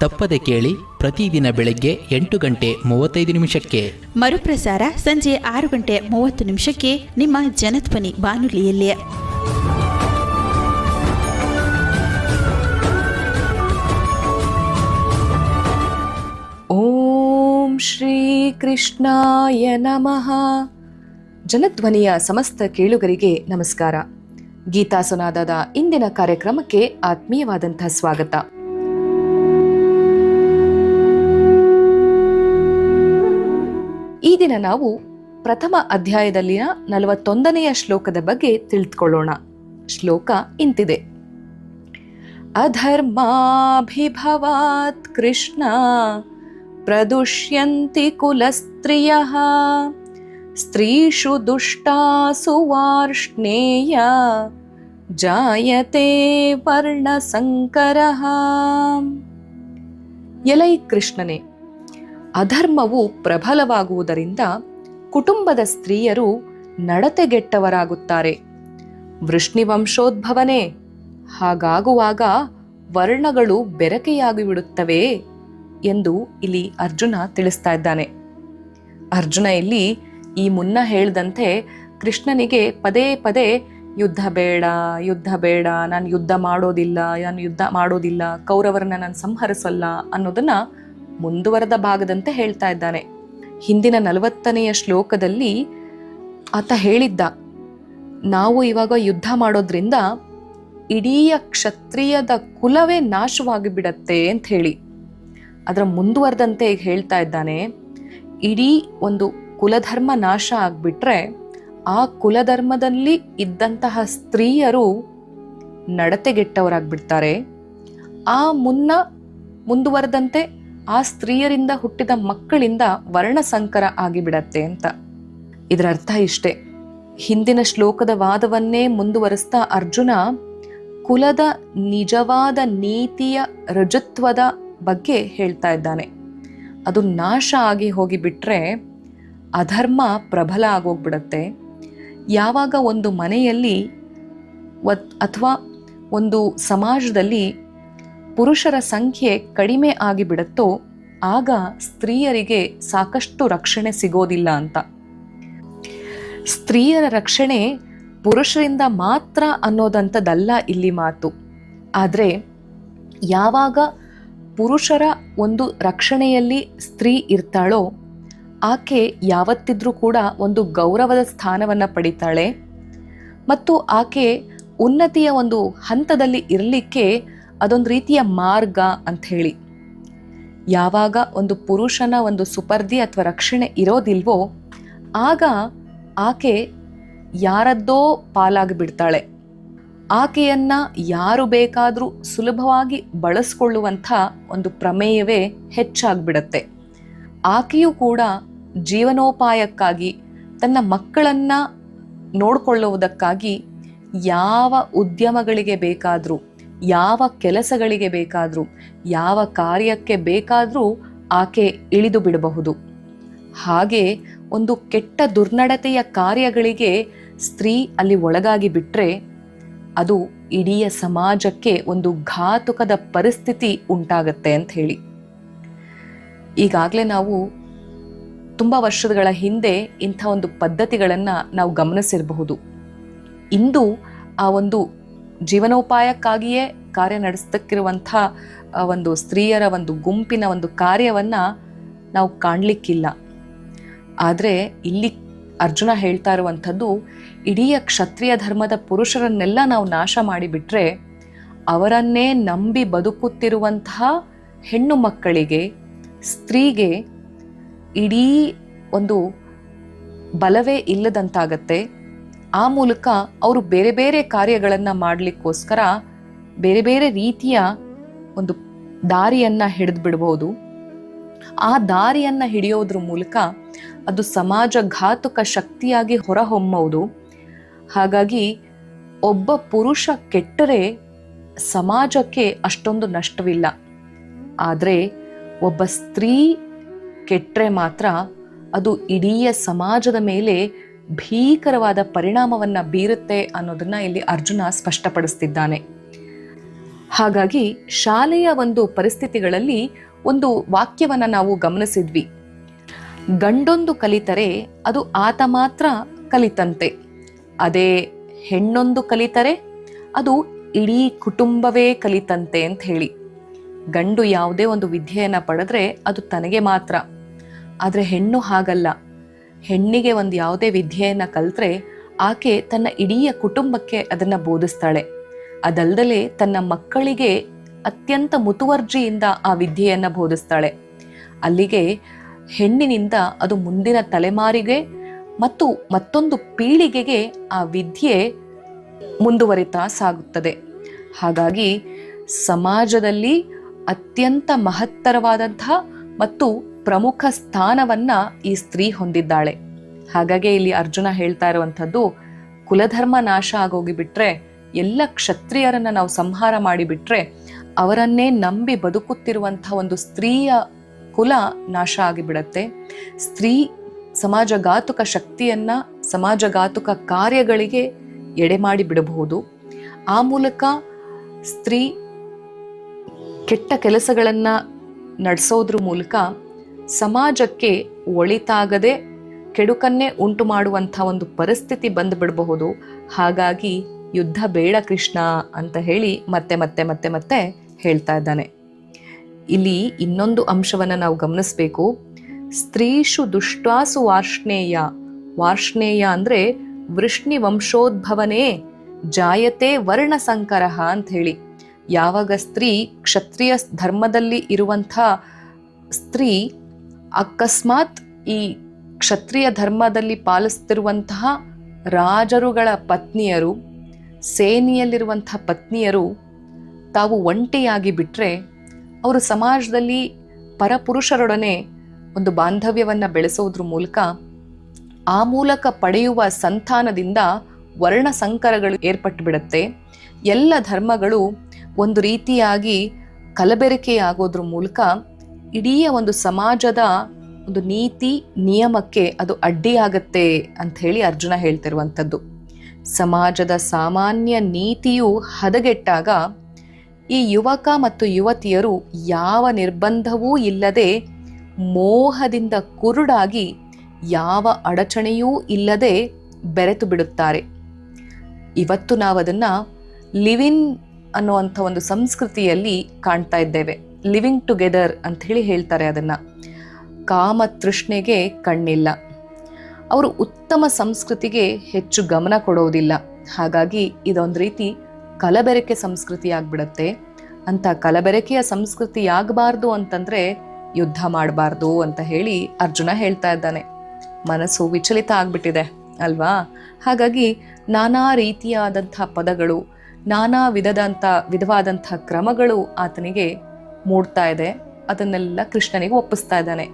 ತಪ್ಪದೆ ಕೇಳಿ ಪ್ರತಿದಿನ ಬೆಳಗ್ಗೆ ಎಂಟು ಗಂಟೆ ಮೂವತ್ತೈದು ನಿಮಿಷಕ್ಕೆ. ಮರುಪ್ರಸಾರ ಸಂಜೆ ಆರು ಗಂಟೆ ಮೂವತ್ತು ನಿಮಿಷಕ್ಕೆ ನಿಮ್ಮ ಜನಧ್ವನಿ ಬಾನುಲಿಯಲ್ಲಿ. ಓಂ ಶ್ರೀ ಕೃಷ್ಣಾಯ ನಮಃ. ಜನಧ್ವನಿಯ ಸಮಸ್ತ ಕೇಳುಗರಿಗೆ ನಮಸ್ಕಾರ. ಗೀತಾ ಸುನಾದದ ಇಂದಿನ ಕಾರ್ಯಕ್ರಮಕ್ಕೆ ಆತ್ಮೀಯವಾದಂತಹ ಸ್ವಾಗತ. ಈ ದಿನ ನಾವು ಪ್ರಥಮ ಅಧ್ಯಾಯದಲ್ಲಿನ ನಲವತ್ತೊಂದನೆಯ ಶ್ಲೋಕದ ಬಗ್ಗೆ ತಿಳಿದುಕೊಳ್ಳೋಣ. ಶ್ಲೋಕ ಇಂತಿದೆ. ಅಧರ್ಮಾಭಿಭವಾತ್ ಕೃಷ್ಣ ಪ್ರದುಷ್ಯಂತಿ ಕುಲಸ್ತ್ರಿಯ ಸ್ತ್ರೀಷು ದುಷ್ಟಾಸು ವಾರ್ಷ್ಣೇಯ ಜಾಯತೆ ವರ್ಣಸಂಕರಃ. ಎಲೈ ಕೃಷ್ಣನೇ ಅಧರ್ಮವು ಪ್ರಬಲವಾಗುವುದರಿಂದ ಕುಟುಂಬದ ಸ್ತ್ರೀಯರು ನಡತೆಗೆಟ್ಟವರಾಗುತ್ತಾರೆ. ವೃಷ್ಣಿವಂಶೋದ್ಭವನೇ, ಹಾಗಾಗುವಾಗ ವರ್ಣಗಳು ಬೆರಕೆಯಾಗಿಬಿಡುತ್ತವೆ ಎಂದು ಇಲ್ಲಿ ಅರ್ಜುನ ತಿಳಿಸ್ತಾ ಇದ್ದಾನೆ. ಅರ್ಜುನ ಇಲ್ಲಿ ಈ ಮುನ್ನ ಹೇಳಿದಂತೆ ಕೃಷ್ಣನಿಗೆ ಪದೇ ಪದೇ ಯುದ್ಧ ಬೇಡ ಯುದ್ಧ ಬೇಡ, ನಾನು ಯುದ್ಧ ಮಾಡೋದಿಲ್ಲ, ನಾನು ಯುದ್ಧ ಮಾಡೋದಿಲ್ಲ, ಕೌರವರನ್ನ ನಾನು ಸಂಹರಿಸಲ್ಲ ಅನ್ನೋದನ್ನ ಮುಂದುವರೆದ ಭಾಗದಂತೆ ಹೇಳ್ತಾ ಇದ್ದಾನೆ. ಹಿಂದಿನ ನಲವತ್ತನೆಯ ಶ್ಲೋಕದಲ್ಲಿ ಆತ ಹೇಳಿದ್ದ, ನಾವು ಇವಾಗ ಯುದ್ಧ ಮಾಡೋದ್ರಿಂದ ಇಡೀ ಕ್ಷತ್ರಿಯದ ಕುಲವೇ ನಾಶವಾಗಿ ಬಿಡತ್ತೆ ಅಂತ ಹೇಳಿ. ಅದರ ಮುಂದುವರೆದಂತೆ ಈಗ ಹೇಳ್ತಾ ಇದ್ದಾನೆ, ಇಡೀ ಒಂದು ಕುಲಧರ್ಮ ನಾಶ ಆಗ್ಬಿಟ್ರೆ ಆ ಕುಲಧರ್ಮದಲ್ಲಿ ಇದ್ದಂತಹ ಸ್ತ್ರೀಯರು ನಡತೆಗೆಟ್ಟವರಾಗ್ಬಿಡ್ತಾರೆ. ಆ ಮುನ್ನ ಮುಂದುವರೆದಂತೆ ಆ ಸ್ತ್ರೀಯರಿಂದ ಹುಟ್ಟಿದ ಮಕ್ಕಳಿಂದ ವರ್ಣಸಂಕರ ಆಗಿಬಿಡತ್ತೆ ಅಂತ. ಇದರ ಅರ್ಥ ಇಷ್ಟೇ. ಹಿಂದಿನ ಶ್ಲೋಕದ ವಾದವನ್ನೇ ಮುಂದುವರೆಸ್ತಾ ಅರ್ಜುನ ಕುಲದ ನಿಜವಾದ ನೀತಿಯ ರಜತ್ವದ ಬಗ್ಗೆ ಹೇಳ್ತಾ ಇದ್ದಾನೆ. ಅದು ನಾಶ ಆಗಿ ಹೋಗಿಬಿಟ್ರೆ ಅಧರ್ಮ ಪ್ರಬಲ ಆಗೋಗ್ಬಿಡತ್ತೆ. ಯಾವಾಗ ಒಂದು ಮನೆಯಲ್ಲಿ ಅಥವಾ ಒಂದು ಸಮಾಜದಲ್ಲಿ ಪುರುಷರ ಸಂಖ್ಯೆ ಕಡಿಮೆ ಆಗಿಬಿಡತ್ತೋ, ಆಗ ಸ್ತ್ರೀಯರಿಗೆ ಸಾಕಷ್ಟು ರಕ್ಷಣೆ ಸಿಗೋದಿಲ್ಲ ಅಂತ. ಸ್ತ್ರೀಯರ ರಕ್ಷಣೆ ಪುರುಷರಿಂದ ಮಾತ್ರ ಅನ್ನೋದಂಥದ್ದಲ್ಲ ಇಲ್ಲಿ ಮಾತು. ಆದರೆ, ಯಾವಾಗ ಪುರುಷರ ಒಂದು ರಕ್ಷಣೆಯಲ್ಲಿ ಸ್ತ್ರೀ ಇರ್ತಾಳೋ, ಆಕೆ ಯಾವತ್ತಿದ್ರೂ ಕೂಡ ಒಂದು ಗೌರವದ ಸ್ಥಾನವನ್ನು ಪಡಿತಾಳೆ. ಮತ್ತು ಆಕೆ ಉನ್ನತಿಯ ಒಂದು ಹಂತದಲ್ಲಿ ಇರಲಿಕ್ಕೆ ಅದೊಂದು ರೀತಿಯ ಮಾರ್ಗ ಅಂತ ಹೇಳಿ. ಯಾವಾಗ ಒಂದು ಪುರುಷನ ಒಂದು ಸುಪರ್ದಿ ಅಥವಾ ರಕ್ಷಣೆ ಇರೋದಿಲ್ವೋ, ಆಗ ಆಕೆ ಯಾರದ್ದೋ ಪಾಲಾಗಿಬಿಡ್ತಾಳೆ ಆಕೆಯನ್ನು ಯಾರು ಬೇಕಾದರೂ ಸುಲಭವಾಗಿ ಬಳಸ್ಕೊಳ್ಳುವಂಥ ಒಂದು ಪ್ರಮೇಯವೇ ಹೆಚ್ಚಾಗ್ಬಿಡತ್ತೆ. ಆಕೆಯೂ ಕೂಡ ಜೀವನೋಪಾಯಕ್ಕಾಗಿ ತನ್ನ ಮಕ್ಕಳನ್ನ ನೋಡಿಕೊಳ್ಳುವುದಕ್ಕಾಗಿ ಯಾವ ಉದ್ಯಮಗಳಿಗೆ ಬೇಕಾದರೂ ಯಾವ ಕೆಲಸಗಳಿಗೆ ಬೇಕಾದರೂ, ಯಾವ ಕಾರ್ಯಕ್ಕೆ ಬೇಕಾದರೂ ಆಕೆ ಇಳಿದು ಬಿಡಬಹುದು. ಹಾಗೆ ಒಂದು ಕೆಟ್ಟ ದುರ್ನಡತೆಯ ಕಾರ್ಯಗಳಿಗೆ ಸ್ತ್ರೀ ಅಲ್ಲಿ ಒಳಗಾಗಿ ಬಿಟ್ಟರೆ ಅದು ಇಡೀ ಸಮಾಜಕ್ಕೆ ಒಂದು ಘಾತುಕದ ಪರಿಸ್ಥಿತಿ ಉಂಟಾಗತ್ತೆ ಅಂತ ಹೇಳಿ. ಈಗಾಗಲೇ ನಾವು ತುಂಬ ವರ್ಷಗಳ ಹಿಂದೆ ಇಂಥ ಒಂದು ಪದ್ಧತಿಗಳನ್ನು ನಾವು ಗಮನಿಸಿರಬಹುದು. ಇಂದು ಆ ಒಂದು ಜೀವನೋಪಾಯಕ್ಕಾಗಿಯೇ ಕಾರ್ಯ ನಡೆಸ್ತಕ್ಕಿರುವಂಥ ಒಂದು ಸ್ತ್ರೀಯರ ಒಂದು ಗುಂಪಿನ ಒಂದು ಕಾರ್ಯವನ್ನು ನಾವು ಕಾಣಲಿಕ್ಕಿಲ್ಲ. ಆದರೆ ಇಲ್ಲಿ ಅರ್ಜುನ ಹೇಳ್ತಾ ಇರುವಂಥದ್ದು, ಇಡೀ ಕ್ಷತ್ರಿಯ ಧರ್ಮದ ಪುರುಷರನ್ನೆಲ್ಲ ನಾವು ನಾಶ ಮಾಡಿಬಿಟ್ರೆ, ಅವರನ್ನೇ ನಂಬಿ ಬದುಕುತ್ತಿರುವಂತಹ ಹೆಣ್ಣು ಮಕ್ಕಳಿಗೆ, ಸ್ತ್ರೀಗೆ ಇಡೀ ಒಂದು ಬಲವೇ ಇಲ್ಲದಂತಾಗತ್ತೆ. ಆ ಮೂಲಕ ಅವರು ಬೇರೆ ಬೇರೆ ಕಾರ್ಯಗಳನ್ನು ಮಾಡಲಿಕ್ಕೋಸ್ಕರ ಬೇರೆ ಬೇರೆ ರೀತಿಯ ಒಂದು ದಾರಿಯನ್ನು ಹಿಡಿದು ಬಿಡಬಹುದು ಆ ದಾರಿಯನ್ನು ಹಿಡಿಯೋದ್ರ ಮೂಲಕ ಅದು ಸಮಾಜ ಘಾತುಕ ಶಕ್ತಿಯಾಗಿ ಹೊರಹೊಮ್ಮುವುದು ಹಾಗಾಗಿ ಒಬ್ಬ ಪುರುಷ ಕೆಟ್ಟರೆ ಸಮಾಜಕ್ಕೆ ಅಷ್ಟೊಂದು ನಷ್ಟವಿಲ್ಲ. ಆದರೆ ಒಬ್ಬ ಸ್ತ್ರೀ ಕೆಟ್ಟರೆ ಮಾತ್ರ ಅದು ಇಡೀ ಸಮಾಜದ ಮೇಲೆ ಭೀಕರವಾದ ಪರಿಣಾಮವನ್ನ ಬೀರುತ್ತೆ ಅನ್ನೋದನ್ನ ಇಲ್ಲಿ ಅರ್ಜುನ ಸ್ಪಷ್ಟಪಡಿಸ್ತಿದ್ದಾನೆ. ಹಾಗಾಗಿ ಶಾಲೆಯ ಒಂದು ಪರಿಸ್ಥಿತಿಗಳಲ್ಲಿ ಒಂದು ವಾಕ್ಯವನ್ನು ನಾವು ಗಮನಿಸಿದ್ವಿ. ಗಂಡೊಂದು ಕಲಿತರೆ ಅದು ಆತ ಮಾತ್ರ ಕಲಿತಂತೆ. ಅದೇ ಹೆಣ್ಣೊಂದು ಕಲಿತರೆ ಅದು ಇಡೀ ಕುಟುಂಬವೇ ಕಲಿತಂತೆ ಅಂತ ಹೇಳಿ. ಗಂಡು ಯಾವುದೇ ಒಂದು ವಿದ್ಯೆಯನ್ನು ಪಡೆದ್ರೆ ಅದು ತನಗೆ ಮಾತ್ರ. ಆದರೆ ಹೆಣ್ಣು ಹಾಗಲ್ಲ. ಹೆಣ್ಣಿಗೆ ಒಂದು ಯಾವುದೇ ವಿದ್ಯೆಯನ್ನು ಕಲ್ತ್ರೆ ಆಕೆ ತನ್ನ ಇಡೀ ಕುಟುಂಬಕ್ಕೆ ಅದನ್ನು ಬೋಧಿಸ್ತಾಳೆ. ಅದಲ್ದಲೆ ತನ್ನ ಮಕ್ಕಳಿಗೆ ಅತ್ಯಂತ ಮುತುವರ್ಜಿಯಿಂದ ಆ ವಿದ್ಯೆಯನ್ನು ಬೋಧಿಸ್ತಾಳೆ. ಅಲ್ಲಿಗೆ ಹೆಣ್ಣಿನಿಂದ ಅದು ಮುಂದಿನ ತಲೆಮಾರಿಗೆ ಮತ್ತು ಮತ್ತೊಂದು ಪೀಳಿಗೆಗೆ ಆ ವಿದ್ಯೆ ಮುಂದುವರಿತಾ ಸಾಗುತ್ತದೆ. ಹಾಗಾಗಿ ಸಮಾಜದಲ್ಲಿ ಅತ್ಯಂತ ಮಹತ್ತರವಾದಂತಹ ಮತ್ತು ಪ್ರಮುಖ ಸ್ಥಾನವನ್ನ ಈ ಸ್ತ್ರೀ ಹೊಂದಿದ್ದಾಳೆ. ಹಾಗಾಗಿ ಇಲ್ಲಿ ಅರ್ಜುನ ಹೇಳ್ತಾ ಇರುವಂಥದ್ದು, ಕುಲಧರ್ಮ ನಾಶ ಆಗೋಗಿಬಿಟ್ರೆ, ಎಲ್ಲ ಕ್ಷತ್ರಿಯರನ್ನ ನಾವು ಸಂಹಾರ ಮಾಡಿಬಿಟ್ರೆ, ಅವರನ್ನೇ ನಂಬಿ ಬದುಕುತ್ತಿರುವಂಥ ಒಂದು ಸ್ತ್ರೀಯ ಕುಲ ನಾಶ ಆಗಿಬಿಡತ್ತೆ. ಸ್ತ್ರೀ ಸಮಾಜಘಾತುಕ ಶಕ್ತಿಯನ್ನ, ಸಮಾಜಘಾತುಕ ಕಾರ್ಯಗಳಿಗೆ ಎಡೆ ಮಾಡಿ ಬಿಡಬಹುದು ಆ ಮೂಲಕ ಸ್ತ್ರೀ ಕೆಟ್ಟ ಕೆಲಸಗಳನ್ನ ನಡೆಸೋದ್ರ ಮೂಲಕ ಸಮಾಜಕ್ಕೆ ಒಳಿತಾಗದೆ ಕೆಡುಕನ್ನೇ ಉಂಟು ಮಾಡುವಂಥ ಒಂದು ಪರಿಸ್ಥಿತಿ ಬಂದುಬಿಡಬಹುದು ಹಾಗಾಗಿ ಯುದ್ಧ ಬೇಡ ಕೃಷ್ಣ ಅಂತ ಹೇಳಿ ಮತ್ತೆ ಮತ್ತೆ ಮತ್ತೆ ಮತ್ತೆ ಹೇಳ್ತಾ ಇದ್ದಾನೆ. ಇಲ್ಲಿ ಇನ್ನೊಂದು ಅಂಶವನ್ನು ನಾವು ಗಮನಿಸಬೇಕು. ಸ್ತ್ರೀಷು ದುಷ್ಟಾಸು ವಾರ್ಷ್ಣೇಯ. ವಾರ್ಷ್ಣೇಯ ಅಂದರೆ ವೃಷ್ಣಿ ವಂಶೋದ್ಭವನೇ ಜಾಯತೆ ವರ್ಣ ಸಂಕರಹ ಅಂತ ಹೇಳಿ. ಯಾವಾಗ ಸ್ತ್ರೀ ಕ್ಷತ್ರಿಯ ಧರ್ಮದಲ್ಲಿ ಇರುವಂಥ ಸ್ತ್ರೀ ಅಕಸ್ಮಾತ್ ಈ ಕ್ಷತ್ರಿಯ ಧರ್ಮದಲ್ಲಿ ಪಾಲಿಸ್ತಿರುವಂತಹ ರಾಜರುಗಳ ಪತ್ನಿಯರು ಸೇನೆಯಲ್ಲಿರುವಂತಹ ಪತ್ನಿಯರು ತಾವು ಒಂಟಿಯಾಗಿ ಬಿಟ್ಟರೆ ಅವರು ಸಮಾಜದಲ್ಲಿ ಪರಪುರುಷರೊಡನೆ ಒಂದು ಬಾಂಧವ್ಯವನ್ನು ಬೆಳೆಸೋದ್ರ ಮೂಲಕ ಆ ಮೂಲಕ ಪಡೆಯುವ ಸಂತಾನದಿಂದ ವರ್ಣ ಸಂಕರಗಳು ಏರ್ಪಟ್ಟು ಬಿಡುತ್ತೆ ಎಲ್ಲ ಧರ್ಮಗಳು ಒಂದು ರೀತಿಯಾಗಿ ಕಲಬೆರಕೆಯಾಗೋದ್ರ ಮೂಲಕ ಇಡೀ ಒಂದು ಸಮಾಜದ ಒಂದು ನೀತಿ, ನಿಯಮಕ್ಕೆ ಅದು ಅಡ್ಡಿಯಾಗತ್ತೆ ಅಂತ ಹೇಳಿ ಅರ್ಜುನ ಹೇಳ್ತಿರುವಂಥದ್ದು. ಸಮಾಜದ ಸಾಮಾನ್ಯ ನೀತಿಯು ಹದಗೆಟ್ಟಾಗ ಈ ಯುವಕ ಮತ್ತು ಯುವತಿಯರು ಯಾವ ನಿರ್ಬಂಧವೂ ಇಲ್ಲದೆ ಮೋಹದಿಂದ ಕುರುಡಾಗಿ ಯಾವ ಅಡಚಣೆಯೂ ಇಲ್ಲದೆ ಬೆರೆತು ಬಿಡುತ್ತಾರೆ. ಇವತ್ತು ನಾವು ಅದನ್ನ ಲಿವಿನ್ ಅನ್ನುವಂಥ ಒಂದು ಸಂಸ್ಕೃತಿಯಲ್ಲಿ ಕಾಣ್ತಾ ಇದ್ದೇವೆ. ಲಿವಿಂಗ್ ಟುಗೆದರ್ ಅಂತ ಹೇಳಿ ಹೇಳ್ತಾರೆ ಅದನ್ನು. ಕಾಮ ತೃಷ್ಣೆಗೆ ಕಣ್ಣಿಲ್ಲ. ಅವರು ಉತ್ತಮ ಸಂಸ್ಕೃತಿಗೆ ಹೆಚ್ಚು ಗಮನ ಕೊಡೋದಿಲ್ಲ. ಹಾಗಾಗಿ ಇದೊಂದು ರೀತಿ ಕಲಬೆರಕೆ ಸಂಸ್ಕೃತಿ ಆಗ್ಬಿಡತ್ತೆ. ಅಂತ ಕಲಬೆರಕೆಯ ಸಂಸ್ಕೃತಿ ಆಗಬಾರ್ದು ಅಂತಂದ್ರೆ ಯುದ್ಧ ಮಾಡಬಾರ್ದು ಅಂತ ಹೇಳಿ ಅರ್ಜುನ ಹೇಳ್ತಾ ಇದ್ದಾನೆ. ಮನಸ್ಸು ವಿಚಲಿತ ಆಗ್ಬಿಟ್ಟಿದೆ, ಅಲ್ವಾ? ಹಾಗಾಗಿ ನಾನಾ ರೀತಿಯಾದಂಥ ಪದಗಳು, ನಾನಾ ವಿಧದಂಥ, ವಿಧವಾದಂಥ ಕ್ರಮಗಳು ಆತನಿಗೆ ಮೂಡ್ತಾ ಇದೆ, ಅದನ್ನೆಲ್ಲ ಕೃಷ್ಣನಿಗೆ ಒಪ್ಪಿಸ್ತಾ ಇದ್ದಾನೆ.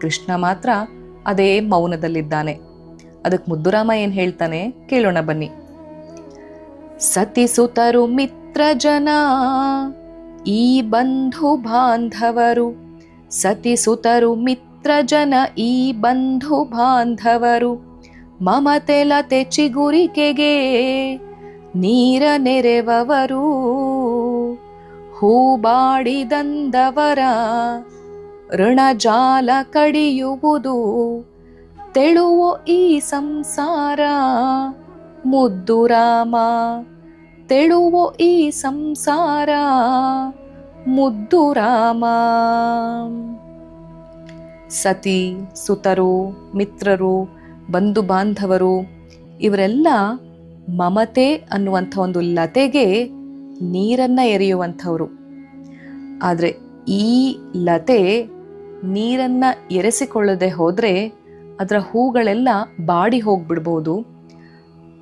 ಕೃಷ್ಣ ಮಾತ್ರ ಅದೇ ಮೌನದಲ್ಲಿದ್ದಾನೆ. ಅದಕ್ಕೆ ಮುದ್ದುರಾಮ ಏನ್ ಹೇಳ್ತಾನೆ ಕೇಳೋಣ ಬನ್ನಿ. ಸತಿ ಸುತರು ಮಿತ್ರ ಜನ, ಈ ಬಂಧು ಬಾಂಧವರು. ಸತಿ ಸುತರು ಮಿತ್ರ ಜನ, ಈ ಬಂಧು ಬಾಂಧವರು. ಮಮತೆ ಲತೆ ಚಿಗುರಿಕೆಗೆ ನೀರ ನೆರೆವವರು. ಹೂಬಾಡಿದಂದವರ ಋಣಜಾಲ ಕಡಿಯುವುದು. ತೆಳುವೋ ಈ ಸಂಸಾರ, ಮುದ್ದು ರಾಮ. ತೆಳುವೋ ಈ ಸಂಸಾರ, ಮುದ್ದು ರಾಮ. ಸತಿ, ಸುತರು, ಮಿತ್ರರು, ಬಂಧು ಬಾಂಧವರು, ಇವರೆಲ್ಲ ಮಮತೆ ಅನ್ನುವಂಥ ಒಂದು ಲತೆಗೆ ನೀರನ್ನ ಎರೆಯುವಂಥವ್ರು. ಆದರೆ ಈ ಲತೆ ನೀರನ್ನ ಎರೆಸಿಕೊಳ್ಳದೆ ಹೋದರೆ ಅದರ ಹೂಗಳೆಲ್ಲ ಬಾಡಿ ಹೋಗ್ಬಿಡ್ಬೋದು,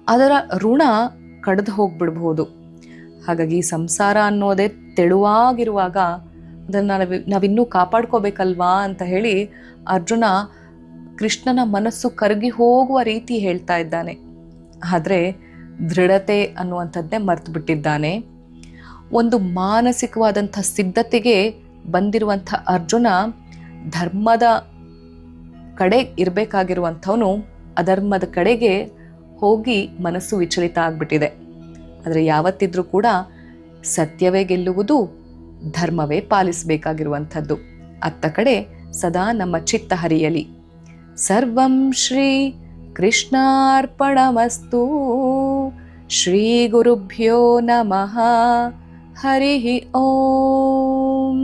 ಅದರ ಋಣ ಕಡಿದು ಹೋಗ್ಬಿಡ್ಬೋದು. ಹಾಗಾಗಿ ಸಂಸಾರ ಅನ್ನೋದೇ ತೆಳುವಾಗಿರುವಾಗ ಅದನ್ನು ನಾವು ನಾವಿನ್ನೂ ಕಾಪಾಡ್ಕೋಬೇಕಲ್ವಾ ಅಂತ ಹೇಳಿ ಅರ್ಜುನ ಕೃಷ್ಣನ ಮನಸ್ಸು ಕರಗಿ ಹೋಗುವ ರೀತಿ ಹೇಳ್ತಾ ಇದ್ದಾನೆ. ಆದರೆ ದೃಢತೆ ಅನ್ನುವಂಥದ್ದೇ ಮರ್ತು ಬಿಟ್ಟಿದ್ದಾನೆ ಒಂದು ಮಾನಸಿಕವಾದಂಥ ಸಿದ್ಧತೆಗೆ ಬಂದಿರುವಂಥ ಅರ್ಜುನ ಧರ್ಮದ ಕಡೆ ಇರಬೇಕಾಗಿರುವಂಥವನು ಅಧರ್ಮದ ಕಡೆಗೆ ಹೋಗಿ ಮನಸ್ಸು ವಿಚಲಿತ ಆಗ್ಬಿಟ್ಟಿದೆ. ಆದರೆ ಯಾವತ್ತಿದ್ರೂ ಕೂಡ ಸತ್ಯವೇ ಗೆಲ್ಲುವುದು, ಧರ್ಮವೇ ಪಾಲಿಸಬೇಕಾಗಿರುವಂಥದ್ದು. ಅತ್ತ ಕಡೆ ಸದಾ ನಮ್ಮ ಚಿತ್ತ ಹರಿಯಲಿ. ಸರ್ವಂ ಶ್ರೀ ಕೃಷ್ಣಾರ್ಪಣಮಸ್ತು. ಶ್ರೀ ಗುರುಭ್ಯೋ ನಮಃ. ಹರಿ ಓಂ